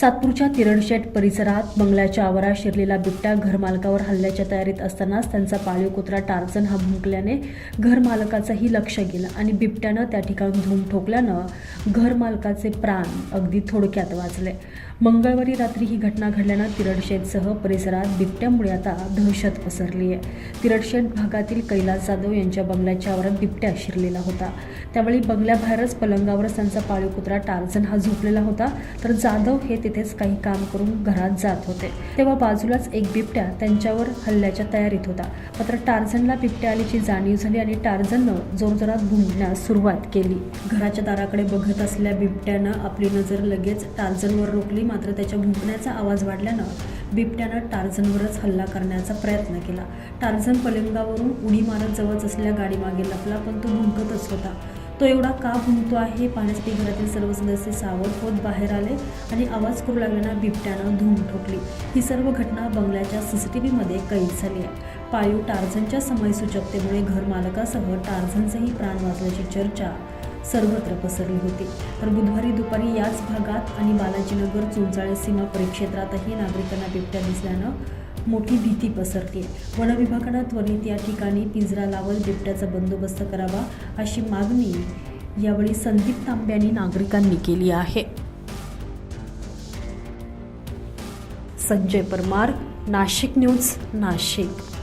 सातपूरच्या तिरणशेट परिसरात बंगल्याच्या आवारात शिरलेला बिबट्या घरमालकावर हल्ल्याच्या तयारीत असतानाच त्यांचा पाळीव कुत्रा टार्झन हा भुंकल्याने घरमालकाचंही लक्ष गेलं आणि बिबट्यानं त्या ठिकाणी धूम ठोकल्यानं घरमालकाचे प्राण अगदी थोडक्यात वाचले. मंगळवारी रात्री ही घटना घडल्यानं तिरडशेटसह परिसरात बिबट्यामुळे आता दहशत पसरली आहे तिरडशेट भागातील कैलास जाधव यांच्या बंगल्याच्या आवारात बिबट्या शिरलेला होता. त्यावेळी बंगल्याबाहेरच पलंगावरच त्यांचा पाळीव कुत्रा टार्झन हा झोपलेला होता. तर जाधव हे तिथेच काही काम करून घरात जात होते. तेव्हा बाजूलाच एक बिबट्या त्यांच्यावर हल्ल्याच्या तयारीत होता. मात्र टार्झनला बिबट्या आल्याची जाणीव झाली आणि टार्झननं जोरजोरात भुंकण्यास सुरुवात केली. घराच्या दाराकडे बघत असलेल्या बिबट्यानं आपली नजर लगेच टार्झनवर रोखली. मात्र त्याच्या भुंकण्याचा आवाज वाढल्यानं बिबट्यानं टार्झनवरच हल्ला करण्याचा प्रयत्न केला. टार्झन पलंगावरून उडी मारत जवळच असलेल्या गाडीमागे लपला पण तो भुंकतच होता. तो एवढा का भुंकतो आहे? पाहण्यासाठी घरातील सर्व सदस्य सावध होत बाहेर आले आणि आवाज करू लागल्यानं बिबट्यानं धूम ठोकली. ही सर्व घटना बंगल्याच्या सी सी टी व्हीमध्ये कैद झाली आहे. पाळीव टार्झनच्या समयसूचकतेमुळे घरमालकासह टार्झनचेही प्राण वाचल्याची चर्चा सर्वत्र पसरली होती. तर बुधवारी दुपारी याच भागात आणि बालाजीनगर चुंचाळे सीमा परिक्षेत्रातही नागरिकांना बिबट्या दिसल्यानं मोठी भीती पसरते. वनविभागानं त्वरित या ठिकाणी पिंजरा लावत बिबट्याचा बंदोबस्त करावा अशी मागणी यावेळी संदीप तांबे यांनी नागरिकांनी केली आहे. संजय परमार नाशिक न्यूज नाशिक.